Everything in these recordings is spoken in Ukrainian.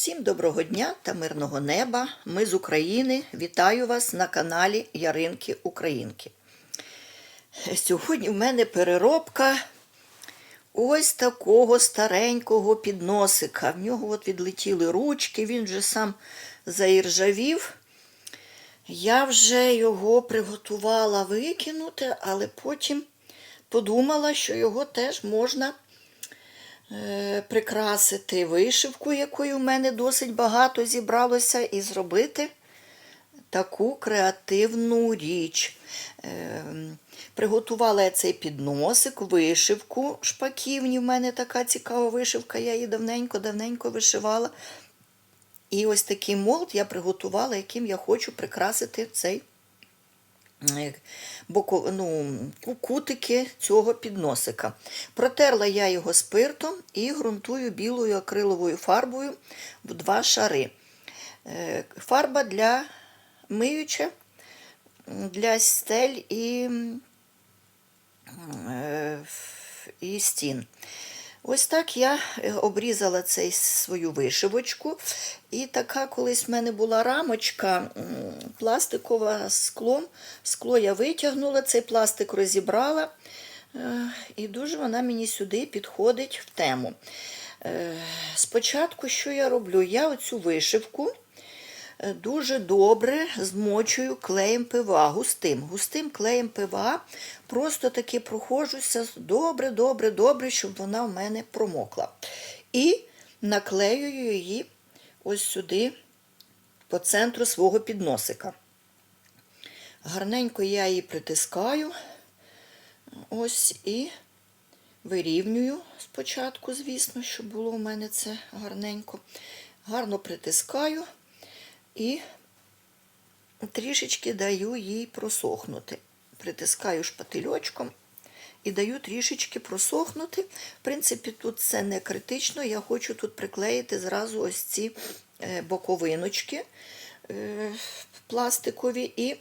Всім доброго дня та мирного неба. Ми з України. Вітаю вас на каналі Яринки Українки. Сьогодні в мене переробка ось такого старенького підносика. В нього от відлетіли ручки, він вже сам заіржавів. Я вже його приготувала викинути, але потім подумала, що його теж можна прикрасити вишивку, якої в мене досить багато зібралося, і зробити таку креативну річ. Е, Приготувала я цей підносик, вишивку шпаківні. В мене така цікава вишивка, я її давненько-давненько вишивала. І ось такий молд я приготувала, яким я хочу прикрасити цей боко, ну, кутики цього підносика. Протерла я його спиртом і ґрунтую білою акриловою фарбою в два шари. Е, Фарба для миюча, для стель і, е, і стін. Ось так я е, обрізала цей свою вишивочку. І така колись в мене була рамочка пластикова з склом. Скло я витягнула, цей пластик розібрала. е, І дуже вона мені сюди підходить в тему. Е, Спочатку, що я роблю? Я оцю вишивку дуже добре змочую клеєм ПВА, густим. Густим клеєм ПВА просто таки проходжуся добре, добре, добре, щоб вона в мене промокла. І наклеюю її ось сюди, по центру свого підносика. Гарненько я її притискаю. Ось і вирівнюю спочатку, звісно, щоб було у мене це гарненько. Гарно притискаю і трішечки даю їй просохнути. Притискаю шпательочком і даю трішечки просохнути. В принципі, тут це не критично. Я хочу тут приклеїти зразу ось ці е, боковиночки е, пластикові і е,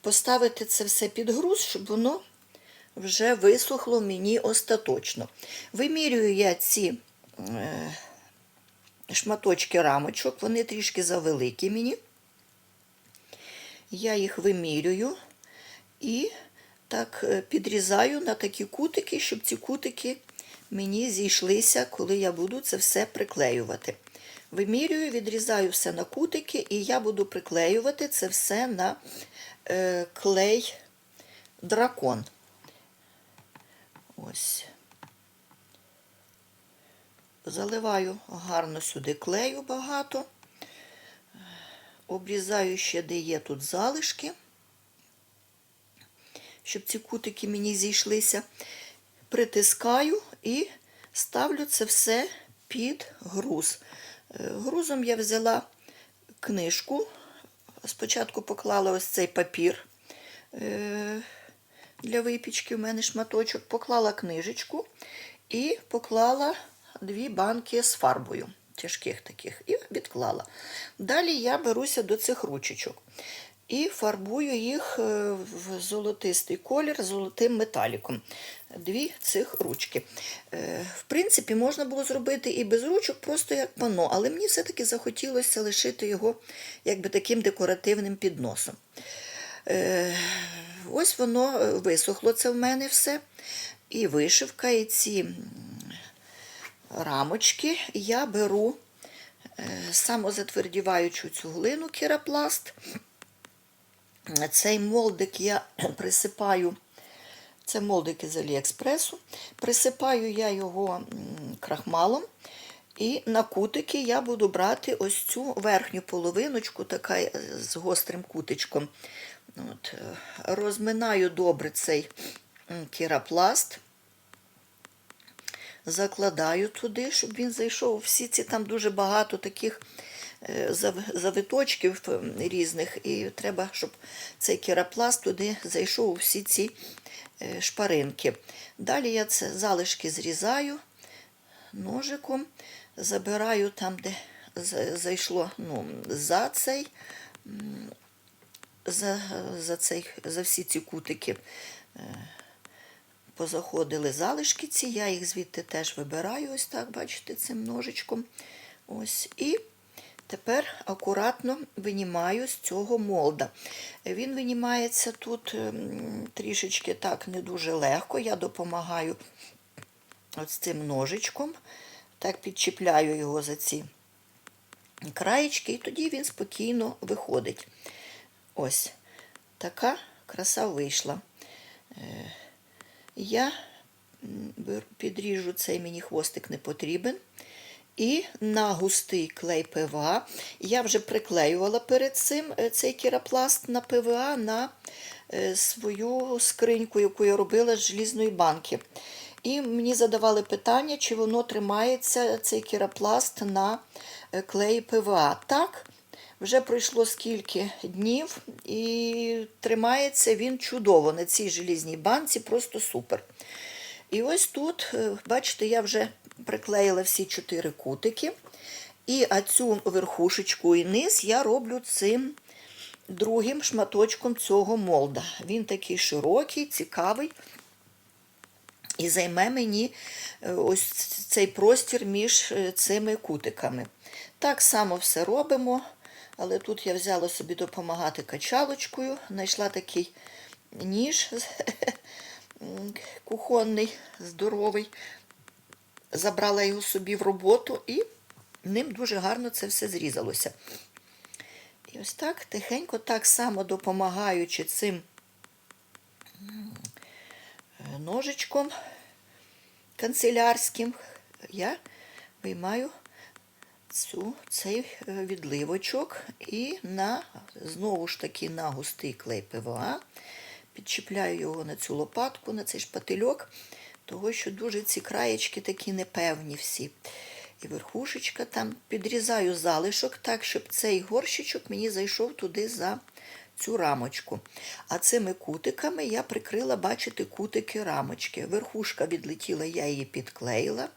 поставити це все під груз, щоб воно вже висохло мені остаточно. Вимірюю я ці шматочки рамочок, вони трішки завеликі мені. Я їх вимірюю і так е, підрізаю на такі кутики, щоб ці кутики мені зійшлися, коли я буду це все приклеювати. Вимірюю, відрізаю все на кутики, і я буду приклеювати це все на е, клей дракон. Ось. Заливаю гарно сюди клею багато. Обрізаю ще, де є тут залишки, щоб ці кутики мені зійшлися. Притискаю і ставлю це все під груз. Е, Грузом я взяла книжку. Спочатку поклала ось цей папір е, для випічки, у мене шматочок, поклала книжечку і поклала дві банки з фарбою тяжких таких, і відклала. Далі я беруся до цих ручечок і фарбую їх е, в золотистий колір золотим металіком. Дві цих ручки. Е, В принципі, можна було зробити і без ручок, просто як пано, але мені все-таки захотілося лишити його якби таким декоративним підносом. Е, Ось воно висохло це в мене все. І вишивка, і ці рамочки я беру самозатвердіваючу цю глину керапласт. Цей молдик я присипаю, це молдики з Аліекспресу, присипаю я його крахмалом. І на кутики я буду брати ось цю верхню половиночку, така е, з гострим кутичком. От, Розминаю добре цей керапласт закладаю туди, щоб він зайшов. Всі ці там дуже багато таких завиточків різних, і треба, щоб цей керапласт туди зайшов у всі ці шпаринки. Далі я це залишки зрізаю ножиком, забираю там, де зайшло ну, за цей, за, за, цей, за всі ці кутики позаходили залишки ці, я їх звідти теж вибираю, ось так, бачите, цим ножичком. Ось. І тепер акуратно винімаю з цього молда. Він винімається тут ем, трішечки так не дуже легко. Я допомагаю ось цим ножичком, так підчіпляю його за ці краєчки, і тоді він спокійно виходить. Ось така краса вийшла. Я підріжу цей мені хвостик не потрібен. І на густий клей ПВА. Я вже приклеювала перед цим е, цей керапласт на ПВА на е, свою скриньку, яку я робила з желізної банки. І мені задавали питання, чи воно тримається, цей керапласт на е, клеї ПВА. Так, вже пройшло скільки днів, і тримається він чудово на цій желізній банці, просто супер. І ось тут, е, бачите, я вже приклеїла всі чотири кутики. І цю верхушечку і низ я роблю цим другим шматочком цього молда. Він такий широкий, цікавий. І займе мені е, ось цей простір між е, цими кутиками. Так само все робимо, але тут я взяла собі допомагати качалочкою, знайшла такий ніж кухонний, здоровий, забрала його собі в роботу і ним дуже гарно це все зрізалося. І ось так тихенько, так само допомагаючи цим ножичком канцелярським, я виймаю цю, цей е, відливочок і на, знову ж таки на густий клей ПВА підчіпляю його на цю лопатку, на цей шпательок, того що дуже ці краєчки такі непевні всі. І верхушечка там підрізаю залишок так, щоб цей горщичок мені зайшов туди за цю рамочку. А цими кутиками я прикрила, бачите, кутики рамочки. Верхушка відлетіла, я її підклеїла.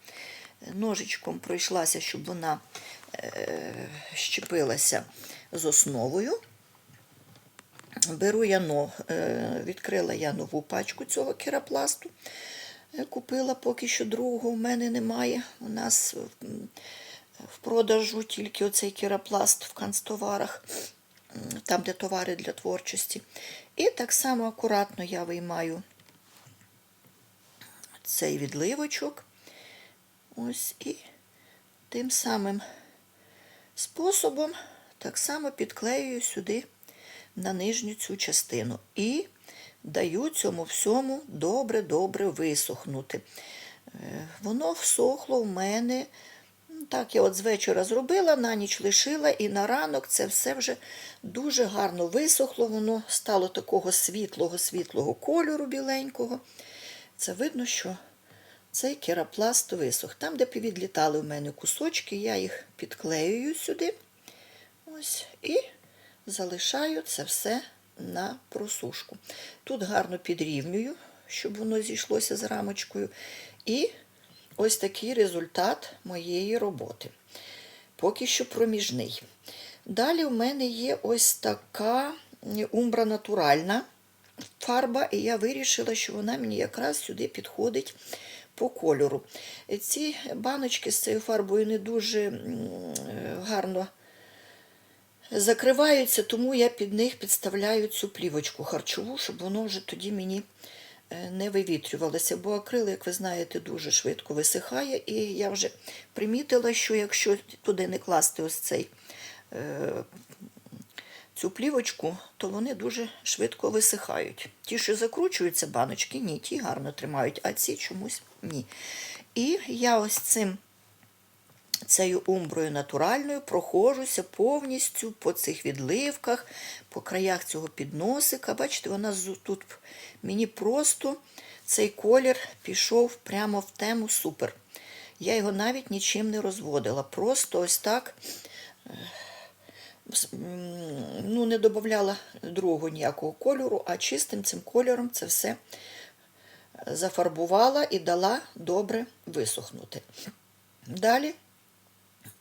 Ножичком пройшлася, щоб вона е, щепилася з основою. Беру я но, е, відкрила я нову пачку цього керапласту. Е, Купила поки що другого в мене немає. У нас в продажу тільки оцей керапласт в канцтоварах, там, де товари для творчості. І так само акуратно я виймаю цей відливочок. Ось і тим самим способом так само підклеюю сюди на нижню цю частину. І даю цьому всьому добре-добре висохнути. Е, Воно всохло в мене. ну, Так, я от з вечора зробила, на ніч лишила, і на ранок це все вже дуже гарно висохло. Воно стало такого світлого-світлого кольору біленького. Це видно, що цей керапласт висох. Там, де повідлітали в мене кусочки, я їх підклеюю сюди. Ось, і залишаю це все на просушку. Тут гарно підрівнюю, щоб воно зійшлося з рамочкою. І ось такий результат моєї роботи. Поки що проміжний. Далі в мене є ось така умбра натуральна фарба, і я вирішила, що вона мені якраз сюди підходить по кольору. Ці баночки з цією фарбою не дуже гарно закриваються, тому я під них підставляю цю плівочку харчову, щоб воно вже тоді мені е, не вивітрювалося. Бо акрил, як ви знаєте, дуже швидко висихає. І я вже примітила, що якщо туди не класти ось цей. Цю плівочку, то вони дуже швидко висихають. Ті, що закручуються баночки, ні, ті гарно тримають, а ці чомусь ні. І я ось цим цією умброю натуральною проходжуся повністю по цих відливках, по краях цього підносика. Бачите, вона тут мені просто цей колір пішов прямо в тему супер. Я його навіть нічим не розводила. Просто ось так е, ну, не додавала другого ніякого кольору, а чистим цим кольором це все зафарбувала і дала добре висохнути. Далі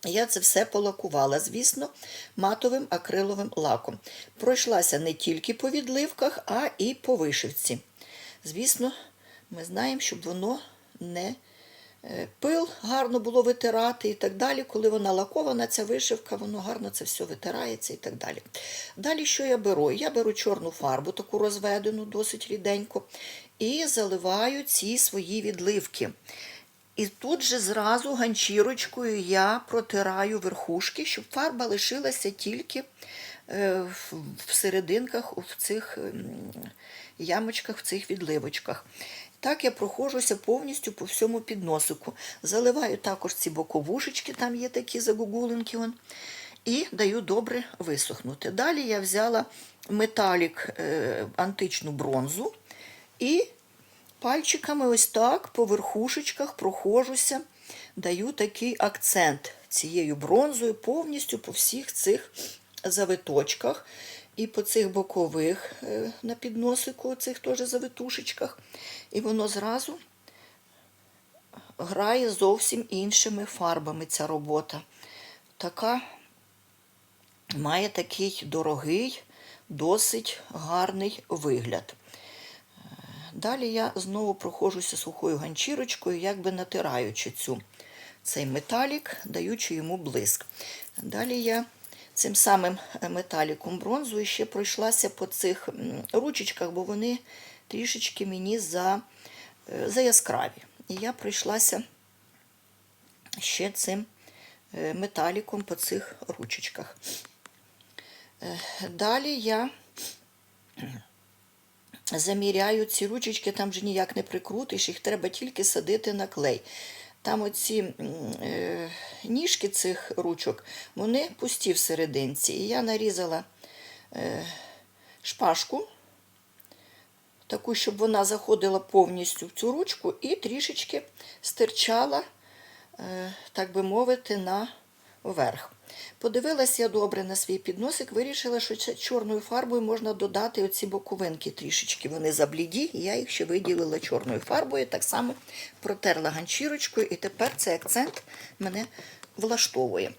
я це все полакувала, звісно, матовим акриловим лаком. Пройшлася не тільки по відливках, а і по вишивці. Звісно, Ми знаємо, щоб воно не пил гарно було витирати і так далі. Коли вона лакована, ця вишивка, воно гарно це все витирається і так далі. Далі, що я беру? Я беру чорну фарбу, таку розведену, досить ріденько, і заливаю ці свої відливки. І тут же зразу ганчірочкою я протираю верхушки, щоб фарба лишилася тільки е, в в серединках, в цих ем, ямочках, в цих відливочках. Так я проходжуся повністю по всьому підносику. Заливаю також ці боковушечки, там є такі загугулинки. Вон, і даю добре висохнути. Далі я взяла металік е, античну бронзу і пальчиками ось так по верхушечках проходжуся, даю такий акцент цією бронзою повністю по всіх цих завиточках і по цих бокових е, на підносику, цих теж завитушечках. І воно зразу грає зовсім іншими фарбами ця робота. Така має такий дорогий, досить гарний вигляд. Далі я знову проходжуся сухою ганчірочкою, якби натираючи цю, цей металік, даючи йому блиск. Далі я цим самим металіком бронзою ще пройшлася по цих ручечках, бо вони трішечки мені за, е, за яскраві. І я пройшлася ще цим е, металіком по цих ручечках. Е, Далі я заміряю ці ручечки, там же ніяк не прикрутиш, їх треба тільки садити на клей. Там оці е, ніжки цих ручок, вони пусті в серединці. І я нарізала е, шпажку, таку, щоб вона заходила повністю в цю ручку і трішечки стирчала, е, так би мовити, на вверх. Подивилась я добре на свій підносик, вирішила, що чорною фарбою можна додати оці боковинки трішечки. Вони забліді, я їх ще виділила чорною фарбою, так само протерла ганчірочкою, і тепер цей акцент мене влаштовує.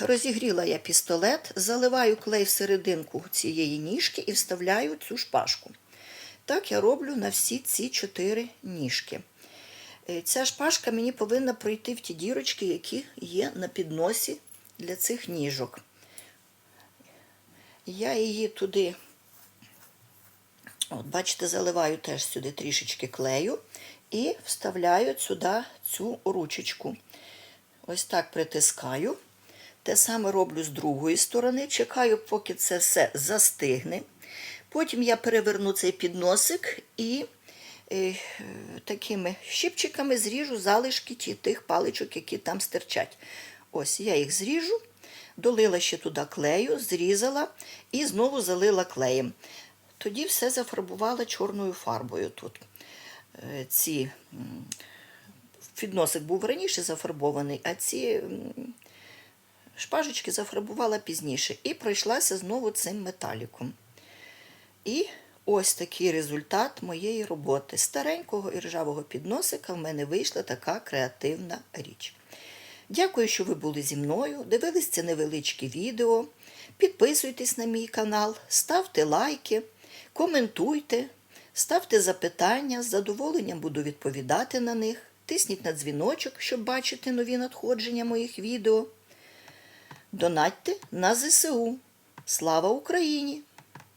Розігріла я пістолет, заливаю клей в серединку цієї ніжки і вставляю цю шпажку. Так я роблю на всі ці чотири ніжки. Е, Ця шпажка мені повинна пройти в ті дірочки, які є на підносі для цих ніжок. Я її туди, от бачите, заливаю теж сюди трішечки клею і вставляю сюди цю ручечку. Ось так притискаю. Те саме роблю з другої сторони, чекаю, поки це все застигне. Потім я переверну цей підносик і е, такими щипчиками зріжу залишки тих паличок, які там стирчать. Ось я їх зріжу, долила ще туди клею, зрізала і знову залила клеєм. Тоді все зафарбувала чорною фарбою тут. Е, Ці підносик був раніше зафарбований, а ці шпажечки зафарбувала пізніше і пройшлася знову цим металіком. І ось такий результат моєї роботи. Старенького і ржавого підносика в мене вийшла така креативна річ. Дякую, що ви були зі мною, дивились це невеличке відео. Підписуйтесь на мій канал, ставте лайки, коментуйте, ставте запитання, з задоволенням буду відповідати на них. Тисніть на дзвіночок, щоб бачити нові надходження моїх відео. Донатьте на ЗСУ. Слава Україні!